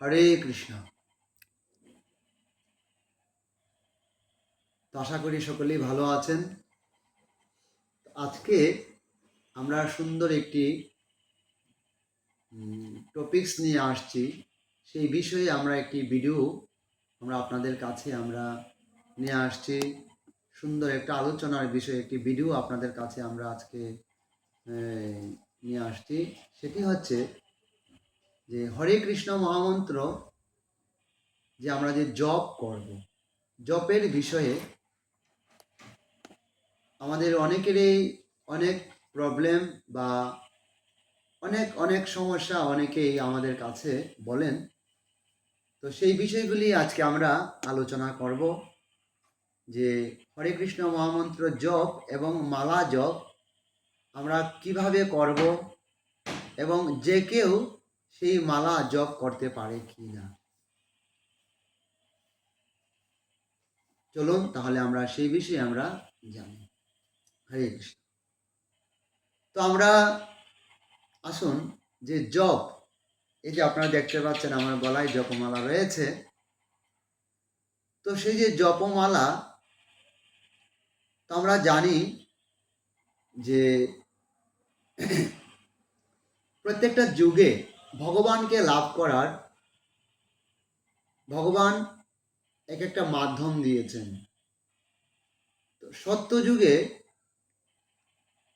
হরে কৃষ্ণ। আশা করি সকলেই ভালো আছেন। আজকে আমরা সুন্দর একটি টপিকস নিয়ে আসছি। সেই বিষয়ে আমরা একটি ভিডিও আমরা আপনাদের কাছে আমরা নিয়ে আসছি। সুন্দর একটা আলোচনার বিষয়ে একটি ভিডিও আপনাদের কাছে আমরা আজকে নিয়ে আসছি। সেটি হচ্ছে যে হরে কৃষ্ণ মহামন্ত্র যে আমরা যে জপ করব। জপের বিষয়ে আমাদের অনেকেরই অনেক প্রবলেম বা অনেক অনেক সমস্যা অনেকেই আমাদের কাছে বলেন। তো সেই বিষয়গুলি আজকে আমরা আলোচনা করব যে হরে কৃষ্ণ মহামন্ত্র জপ এবং মালা জপ আমরা কীভাবে করব এবং যে কেউ সেই মালা জপ করতে পারে কি না? চলুন তাহলে আমরা সেই বিষয়ে আমরা জানি। হরে কৃষ্ণ। তো আমরা আসুন যে জপ, এই যে আপনারা দেখতে পাচ্ছেন আমার গলায় জপমালা রয়েছে। তো সেই যে জপমালা, তো আমরা জানি যে প্রত্যেকটা যুগে ভগবানকে লাভ করার ভগবান এক একটা মাধ্যম দিয়েছেন। তো সত্য যুগে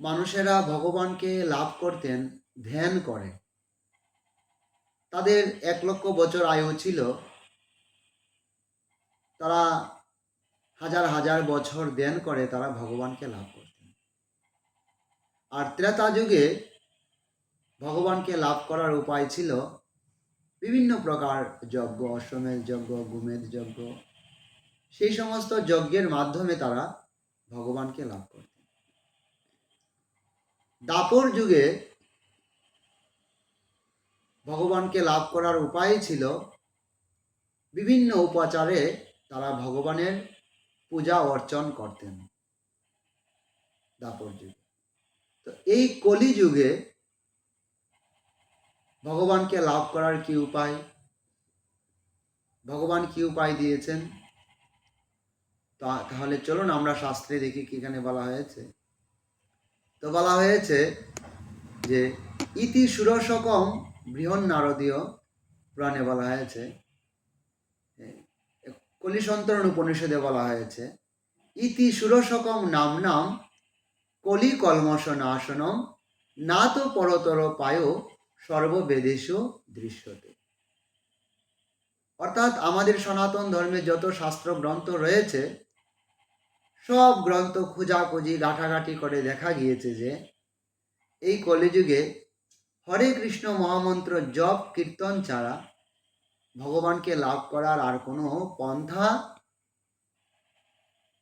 মানুষেরা ভগবানকে লাভ করতেন, ধ্যান করে। তাদের এক লক্ষ বছর আয়ু ছিল। তারা হাজার হাজার বছর ধ্যান করে তারা ভগবানকে লাভ করতেন। আর ত্রেতা যুগে ভগবানকে লাভ করার উপায় ছিল বিভিন্ন প্রকার যজ্ঞ, অশ্বমেধ যজ্ঞ, গুমেধ যজ্ঞ। সেই সমস্ত যজ্ঞের মাধ্যমে তারা ভগবানকে লাভ করতেন। দাপর যুগে ভগবানকে লাভ করার উপায় ছিল বিভিন্ন উপাচারে তারা ভগবানের পূজা অর্চন করতেন। দাপর যুগে। তো এই কলি যুগে ভগবানকে লাভ করার কি উপায়? ভগবান কি উপায় দিয়েছেন? তা- তাহলে চলুন আমরা শাস্ত্রে দেখি কি এখানে বলা হয়েছে। তো বলা হয়েছে যে, ইতি সুরসকম বৃহন নারদীয় পুরাণে বলা হয়েছে। কলিসন্তরণ উপনিষদে বলা হয়েছে, ইতি সুরসকম নাম নাম কলি কলমশ নাশনম না তো পরতর পায় সর্ববেদেশু দৃশ্যতে। অর্থাৎ আমাদের সনাতন ধর্মে যত শাস্ত্র গ্রন্থ রয়েছে, সব গ্রন্থ খোঁজাখুঁজি, ঘাটাঘাটি করে দেখা গিয়েছে যে, এই কলিযুগে হরে কৃষ্ণ মহামন্ত্র জপ, কীর্তন ছাড়া ভগবানকে লাভ করার আর কোনো পন্থা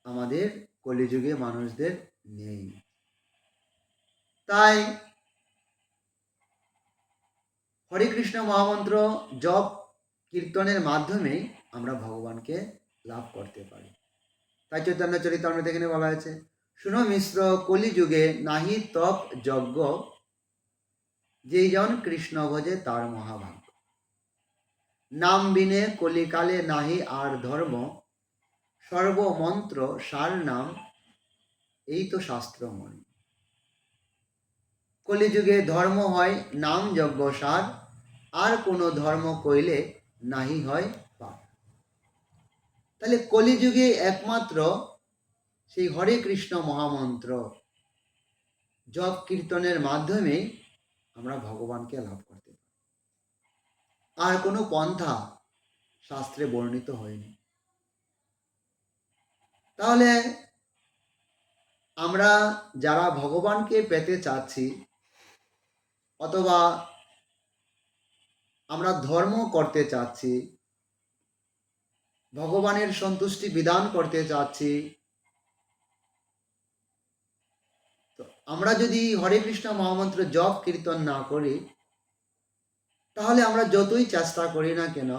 আমাদের কলিযুগে মানুষদের নেই। তাই হরে কৃষ্ণ মহামন্ত্র জপ কীর্তনের মাধ্যমে আমরা ভগবানকে লাভ করতে পারি। তাই চৈতন্য চরিতামৃত এখানে বলা হয়েছে, শুনো মিশ্র, কলিযুগে নাহি তপ যজ্ঞ, যেই জন কৃষ্ণ ভজে তার মহাভাগ্য। নাম বিনে কলিকালে নাহি আর ধর্ম, সর্বমন্ত্র সার নাম, এই তো শাস্ত্র মন। কলিযুগে ধর্ম হয়, নাম যজ্ঞ সার আর কোনো ধর্ম কইলে নাহি হয় পাপ। তাহলে কলিযুগে একমাত্র সেই হরে কৃষ্ণ মহামন্ত্র জপ কীর্তনের মাধ্যমে আমরা ভগবানকে লাভ করতে পারি। আর কোনো পন্থা শাস্ত্রে বর্ণিত হয়নি। তাহলে আমরা যারা ভগবানকে পেতে চাচ্ছি অথবা আমরা ধর্ম করতে চাচ্ছি, ভগবানের সন্তুষ্টি বিধান করতে চাচ্ছি, তো আমরা যদি হরে কৃষ্ণ মহামন্ত্র জপ কীর্তন না করি, তাহলে আমরা যতই চেষ্টা করি না কেন,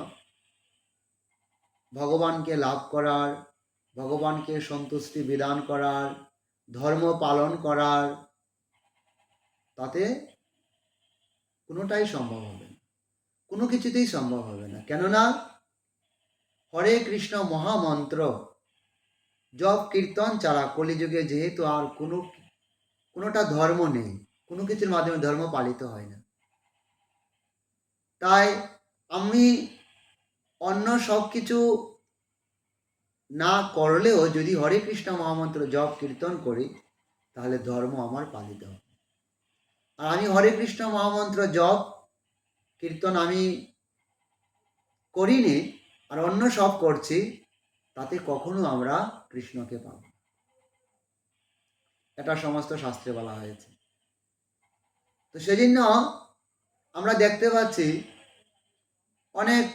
ভগবানকে লাভ করার, ভগবানকে সন্তুষ্টি বিধান করার, ধর্ম পালন করার, তাতে কোনোটাই সম্ভব হবে কোনো কিছুতেই সম্ভব হবে না। কেননা, হরে কৃষ্ণ মহামন্ত্র, জপ, কীর্তন ছাড়া কলিযুগে যেহেতু আর কোনো, কোনোটা ধর্ম নেই, কোনো কিছুর মাধ্যমে ধর্ম পালিত হয় না। তাই আমি অন্য সব কিছু না করলেও যদি হরে কৃষ্ণ মহামন্ত্র, জপ, কীর্তন করি, তাহলে ধর্ম আমার পালিত হবে। আর আমি হরে কৃষ্ণ মহামন্ত্র, জপ কীর্তন আমি করিনি, আর অন্য সব করছি, তাতে কখনো আমরা কৃষ্ণকে পাব এটা সমস্ত শাস্ত্রে বলা হয়েছে। তো সেজন্য আমরা দেখতে পাচ্ছি, অনেক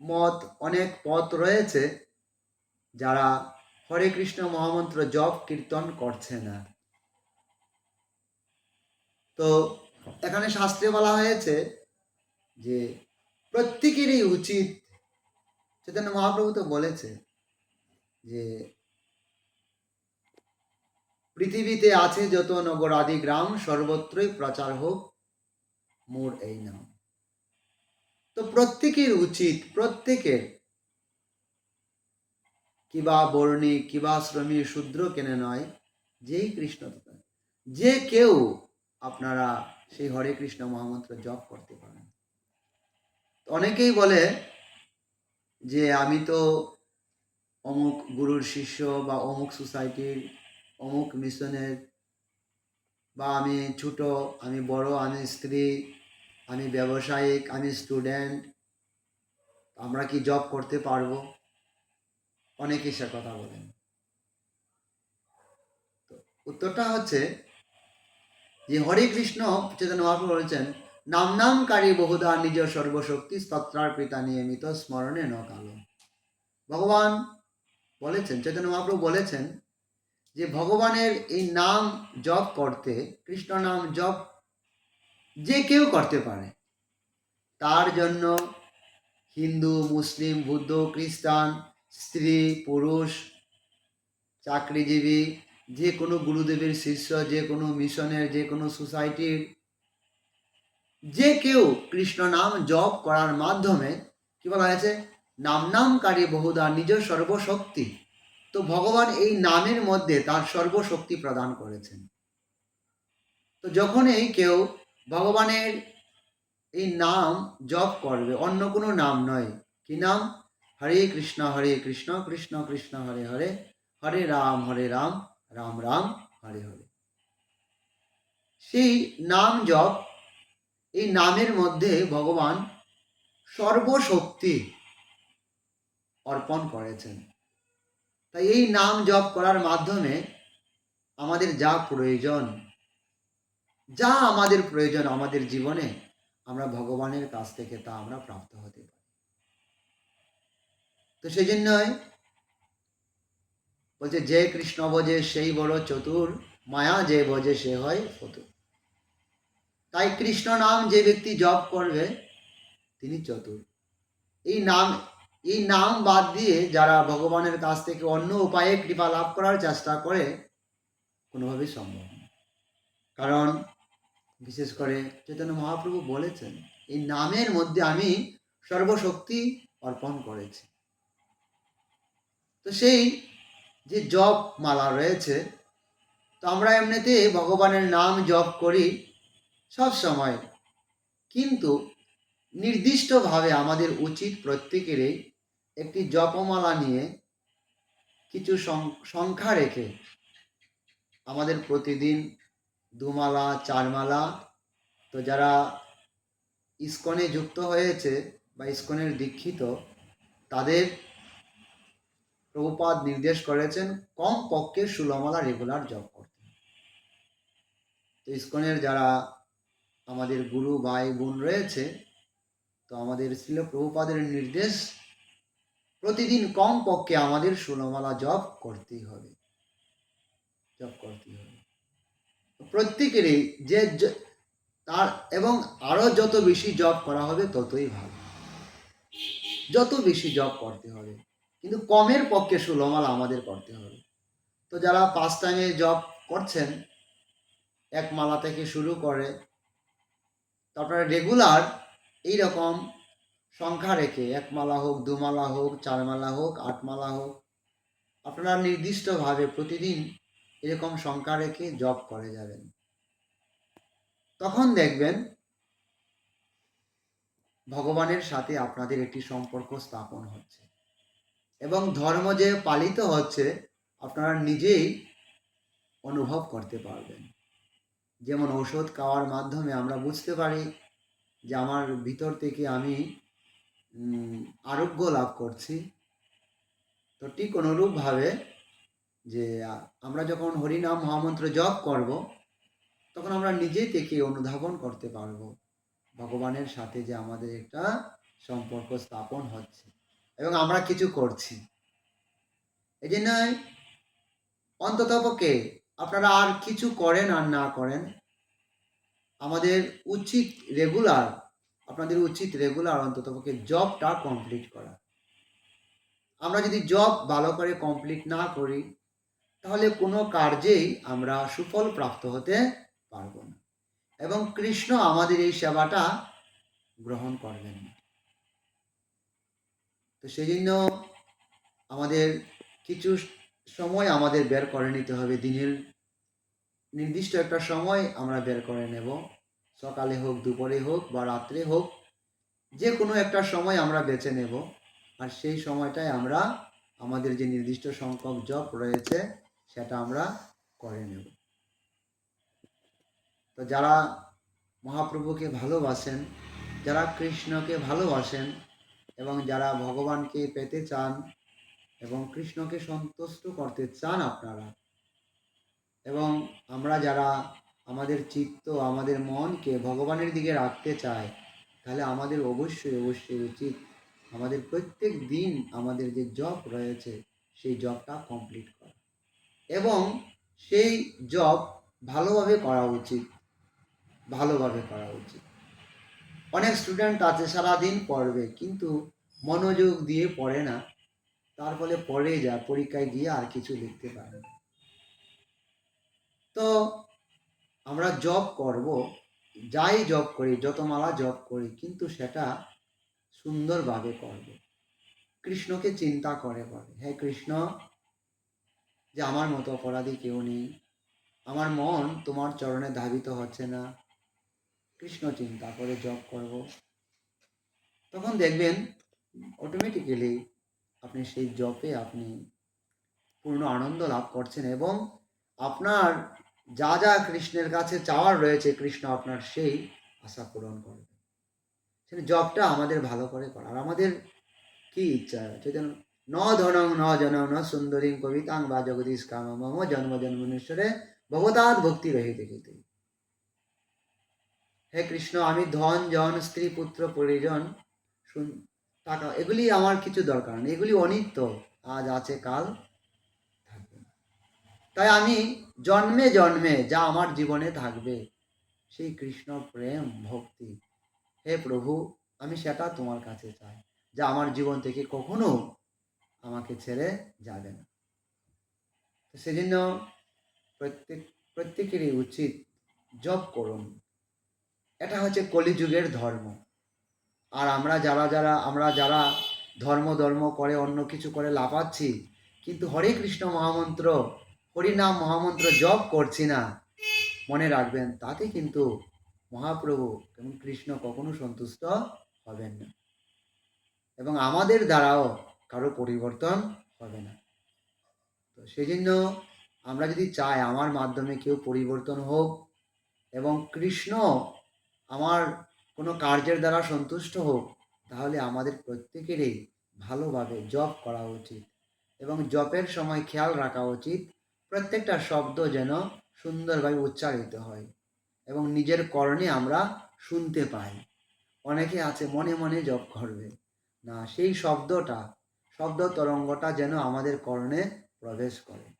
মত, অনেক পথ রয়েছে, যারা হরে কৃষ্ণ মহামন্ত্র জপ, কীর্তন করছে না। তো এখানে শাস্ত্রে বলা হয়েছে যে প্রত্যেকেরই উচিত, চৈতন্য মহাপ্রভু তো বলেছে যে পৃথিবীতে আছে যত নগর আদি গ্রাম, সর্বত্রই প্রচার হোক, মোর এই নাম। তো প্রত্যেকের উচিত, প্রত্যেকের। কিবা বর্ণী, কিবা শ্রমী, শূদ্র কেনে নয়, যেই কৃষ্ণ যে কেউ আপনারা সেই হরে কৃষ্ণ মহামন্ত্র জপ করতে পারেন। অনেকেই বলে যে আমি তো অমুক গুরুর শিষ্য বা অমুক সোসাইটির, অমুক মিশনের বা আমি ছোট, আমি বড়, আমি স্ত্রী, আমি ব্যবসায়িক, আমি স্টুডেন্ট, আমরা কি জব করতে পারব? অনেকে সে কথা বলেন। উত্তরটা হচ্ছে যে হরে কৃষ্ণ চেতন মহাপ্রভু বলেছেন নাম নামকারী বহুদা নিজ সর্বশক্তি স্তত্রার পিতা নিয়মিত স্মরণে ন ভগবান বলেছেন, চৈতন্য মহাপ্রভু বলেছেন যে ভগবানের এই নাম জপ করতে, কৃষ্ণ নাম জপ যে কেউ করতে পারে, তার জন্য হিন্দু, মুসলিম, বুদ্ধ, খ্রিস্টান, স্ত্রী, পুরুষ, চাকরিজীবী, যে কোনো গুরুদেবের শিষ্য, যে কোনো মিশনের, যে কোনো সোসাইটির যে কেউ কৃষ্ণ নাম জপ করার মাধ্যমে, কি বলা হয়েছে? নাম নামকারী বহুদা নিজ সর্বশক্তি। তো ভগবান এই নামের মধ্যে তার সর্বশক্তি প্রদান করেছেন। তো যখনই কেউ ভগবানের এই নাম জপ করবে, অন্য কোনো নাম নয়। কি নাম? হরে কৃষ্ণ হরে কৃষ্ণ কৃষ্ণ কৃষ্ণ, হরে হরে হরে রাম হরে রাম রাম রাম, হরে হরে। সেই নাম জপ এই নামের মধ্যে ভগবান সর্বশক্তি অর্পণ করেছেন। তাই এই নাম জপ করার মাধ্যমে আমাদের যা প্রয়োজন, যা আমাদের প্রয়োজন আমাদের জীবনে, আমরা ভগবানের কাছ থেকে তা আমরা প্রাপ্ত হতে পারি। তো সেই জন্যই বলছে, যে কৃষ্ণ বোঝে সেই বড় চতুর, মায়া যে বোঝে সে হয় ফতুর। তাই কৃষ্ণ নাম যে ব্যক্তি জপ করবে, তিনি চতুর। এই নাম এই নাম বাদ দিয়ে যারা ভগবানের কাছ থেকে অন্য উপায়ে কৃপা লাভ করার চেষ্টা করে, কোনোভাবেই সম্ভব না কারণ, বিশেষ করে চৈতন্য মহাপ্রভু বলেছেন, এই নামের মধ্যে আমি সর্বশক্তি অর্পণ করেছি। তো সেই যে জপ মালা রয়েছে, তো আমরা এমনিতে ভগবানের নাম জপ করি সব সময়। কিন্তু নির্দিষ্টভাবে আমাদের উচিত প্রত্যেকেরই একটি জপমালা নিয়ে কিছু সংখ্যা রেখে আমাদের প্রতিদিন দুমালা, চারমালা। তো যারা ইস্কনে যুক্ত হয়েছে বা ইস্কনের দীক্ষিত, তাদের প্রভুপাদ নির্দেশ করেছেন কম পক্ষে ষোলোমালা রেগুলার জপ করতে। তো ইস্কনের যারা আমাদের গুরু ভাই বোন রয়েছে, তো আমাদের ছিল প্রভুপাদের নির্দেশ, প্রতিদিন কম পক্ষে আমাদের ষোলোমালা জপ করতেই হবে। জপ করতেই হবে। প্রত্যেকেরই যে তার এবং আরও যত বেশি জব করা হবে ততই ভালো। যত বেশি জব করতে হবে, কিন্তু কমের পক্ষে ষোলোমালা আমাদের করতে হবে। তো যারা পাঁচ টাইমে জব করছেন, এক মালা থেকে শুরু করে তারপরে রেগুলার এই রকম সংখ্যা রেখে এক মালা হোক দু মালা হোক চার মালা হোক আট মালা হোক, আপনারা নির্দিষ্টভাবে প্রতিদিন এরকম সংখ্যা রেখে জপ করে যাবেন। তখন দেখবেন ভগবানের সাথে আপনাদের একটি সম্পর্ক স্থাপন হচ্ছে এবং ধর্ম যে পালিত হচ্ছে, আপনারা নিজেই অনুভব করতে পারবেন। যেমন ঔষধ খাওয়ার মাধ্যমে আমরা বুঝতে পারি যে আমার ভিতর থেকে আমি আরোগ্য লাভ করছি। তো ঠিক অনুরূপভাবে যে, আমরা যখন হরিনাম মহামন্ত্র জপ করব, তখন আমরা নিজে থেকে অনুধাবন করতে পারব। ভগবানের সাথে যে আমাদের একটা সম্পর্ক স্থাপন হচ্ছে এবং আমরা কিছু করছি। এই জন্য অন্ততপক্ষে আপনারা আর কিছু করেন আর না করেন, আমাদের উচিত রেগুলার আপনাদের উচিত রেগুলার অন্ততপক্ষে জবটা কমপ্লিট করা। আমরা যদি জব ভালো করে কমপ্লিট না করি, তাহলে কোনো কার্যেই আমরা সুফল প্রাপ্ত হতে পারব না। এবং কৃষ্ণ আমাদের এই সেবাটা গ্রহণ করবেন না। তো সেই জন্য আমাদের কিছু সময় আমাদের বের করে নিতে হবে দিনের নির্দিষ্ট একটা সময় আমরা বের করে নেব। সকালে হোক, দুপুরে হোক বা রাত্রে হোক যে কোনো একটা সময় আমরা বেছে নেব। আর সেই সময়টায় আমরা আমাদের যে নির্দিষ্ট সংখ্যক জব রয়েছে, সেটা আমরা করে নেব। তো যারা মহাপ্রভুকে ভালোবাসেন, যারা কৃষ্ণকে ভালোবাসেন এবং যারা ভগবানকে পেতে চান এবং কৃষ্ণকে সন্তুষ্ট করতে চান আপনারা এবং আমরা যারা আমাদের চিত্ত, আমাদের মনকে ভগবানের দিকে রাখতে চাই, তাহলে আমাদের অবশ্যই অবশ্যই উচিত আমাদের প্রত্যেক দিন আমাদের যে জব রয়েছে, সেই জবটা কমপ্লিট করা। এবং সেই জব ভালোভাবে করা উচিত, ভালোভাবে করা উচিত। অনেক স্টুডেন্ট আছে সারাদিন পড়বে, কিন্তু মনোযোগ দিয়ে পড়ে না। তার ফলে পড়ে যায়, পরীক্ষায় গিয়ে আর কিছু লিখতে পারে না। তো আমরা জব করব, যাই জব করি যত মালা জব করি, কিন্তু সেটা সুন্দরভাবে করব। কৃষ্ণকে চিন্তা করে করে হে কৃষ্ণ, যে আমার মতো অপরাধী কেউ নেই। আমার মন তোমার চরণে ধাবিত হচ্ছে না। কৃষ্ণ চিন্তা করে জব করব। তখন দেখবেন অটোমেটিক্যালি আপনি সেই জপে আপনি পূর্ণ আনন্দ লাভ করছেন এবং আপনার যা যা কৃষ্ণের কাছে চাওয়ার রয়েছে, কৃষ্ণ আপনার সেই আশা পূরণ করবে সেটা জবটা আমাদের ভালো করে করা। আর আমাদের কি ইচ্ছা? যেন ন ধনং, ন জনং, ন সুন্দরীং কবিতাং বা জগদীশ কাম মম জন্ম জন্মনেশ্বরে ভগবতাৎ ভক্তি রহিতে গীতে হে কৃষ্ণ, আমি ধন, জন, স্ত্রী, পুত্র, পরিজন টাকা, এগুলি আমার কিছু দরকার নেই। এগুলি অনিত্য। আজ আছে, কাল। তাই আমি জন্মে জন্মে যা আমার জীবনে থাকবে, সেই কৃষ্ণ প্রেম, ভক্তি। হে প্রভু, আমি সেটা তোমার কাছে চাই, যা আমার জীবন থেকে কখনো আমাকে ছেড়ে যাবে না। তো সেজন্য প্রত্যেক, প্রত্যেকেরই উচিত জপ করুন। এটা হচ্ছে কলিযুগের ধর্ম। আর আমরা যারা যারা, আমরা যারা ধর্ম ধর্ম করে অন্য কিছু করে লাফাচ্ছি, কিন্তু হরে কৃষ্ণ মহামন্ত্র হরিনাম মহামন্ত্র জপ করছি না। মনে রাখবেন, তাতে কিন্তু মহাপ্রভু এবং কৃষ্ণ কখনো সন্তুষ্ট হবেন না। এবং আমাদের দ্বারাও কারও পরিবর্তন হবে না। তো সেই জন্য আমরা যদি চাই আমার মাধ্যমে কেউ পরিবর্তন হোক এবং কৃষ্ণ আমার কোনো কার্যের দ্বারা সন্তুষ্ট হোক, তাহলে আমাদের প্রত্যেকেরই ভালোভাবে জপ করা উচিত এবং জপের সময় খেয়াল রাখা উচিত প্রত্যেকটা শব্দ যেন সুন্দরভাবে উচ্চারিত হয় এবং নিজের কর্ণে আমরা শুনতে পাই। অনেকে আছে মনে মনে জপ করবে। না, সেই শব্দটা, শব্দ তরঙ্গটা যেন আমাদের কর্ণে প্রবেশ করে।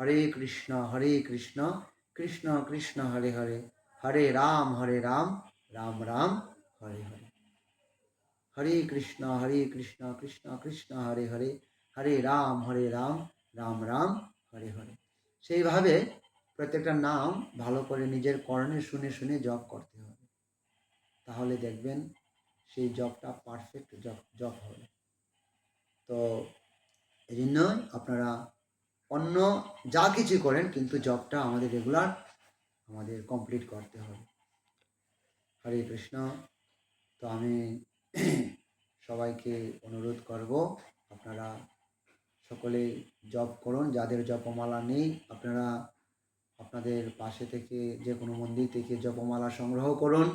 হরে কৃষ্ণ হরে কৃষ্ণ কৃষ্ণ কৃষ্ণ, হরে হরে হরে রাম হরে রাম রাম রাম, হরে হরে। হরে কৃষ্ণ হরে কৃষ্ণ কৃষ্ণ কৃষ্ণ, হরে হরে হরে রাম হরে রাম রাম রাম হরে হরে। সেইভাবে প্রত্যেকটা নাম ভালো করে নিজের কর্ণে শুনে শুনে জপ করতে হবে। তাহলে দেখবেন সেই জবটা পারফেক্ট জব জব হবে। তো এই জন্যই আপনারা অন্য যা কিছু করেন কিন্তু জবটা আমাদের রেগুলার আমাদের কমপ্লিট করতে হবে। হরে কৃষ্ণ। তো আমি সবাইকে অনুরোধ করব আপনারা সকলে জব করুন, যাদের জপমালা নেই, আপনারা আপনাদের পাশে থেকে যে কোনো মন্দির থেকে জপমালা সংগ্রহ করুন,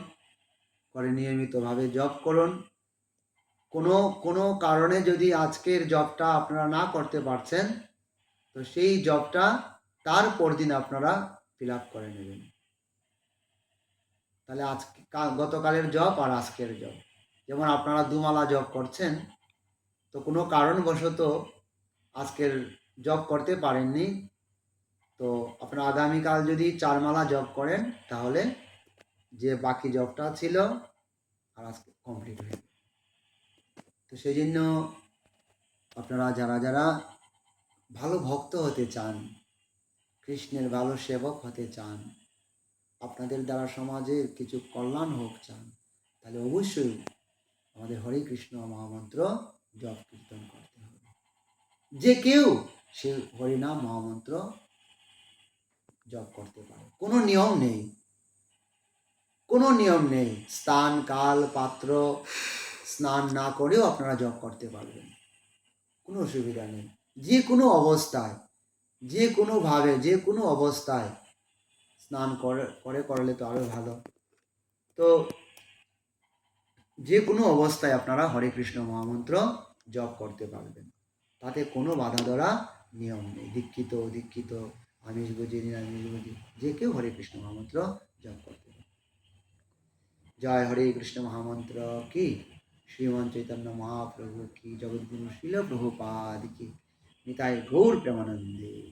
করে নিয়মিতভাবে জব করুন। কোনো কোনো কারণে যদি আজকের জবটা আপনারা না করতে পারছেন, তো সেই জবটা তার পরদিন আপনারা ফিল আপ করে নেবেন। তাহলে আজকে গতকালের জব আর আজকের জব যেমন আপনারা দুমালা জব করছেন, তো কোনো কারণবশত আজকের জব করতে পারেননি তো আপনারা আগামীকাল যদি চার মালা জব করেন, তাহলে যে বাকি জবটা ছিল, আর আজকে কমপ্লিট হয়ে। তো সেই জন্য আপনারা যারা যারা ভালো ভক্ত হতে চান, কৃষ্ণের ভালো সেবক হতে চান, আপনাদের দ্বারা সমাজে কিছু কল্যাণ হোক চান, তাহলে অবশ্যই আমাদের হরে কৃষ্ণ মহামন্ত্র জপ কীর্তন করতে যে কেউ সে হরিনাম মহামন্ত্র জপ করতে পারে। কোনো নিয়ম নেই। কোনো নিয়ম নেই। স্থান কাল, পাত্র, স্নান না করেও আপনারা জপ করতে পারবেন। কোনো অসুবিধা নেই। যে কোনো অবস্থায়, যে কোনোভাবে যে কোনো অবস্থায় স্নান করে করে করলে তো আরও ভালো। তো যে কোনো অবস্থায় আপনারা হরে কৃষ্ণ মহামন্ত্র জপ করতে পারবেন। তাতে কোনো বাধা ধরা নিয়ম নেই। দীক্ষিত, অদীক্ষিত, আমিষ বুঝি নিরামিষ বুঝি যে কেউ হরে কৃষ্ণ মহামন্ত্র জপ করতে পারে। জয় হরে কৃষ্ণ মহামন্ত্র কি? শ্রীমন চৈতন্য মহাপ্রভু কি? জগৎগুরু শিল প্রভুপাদ কি? নিতাই গৌর প্রেমানন্দে।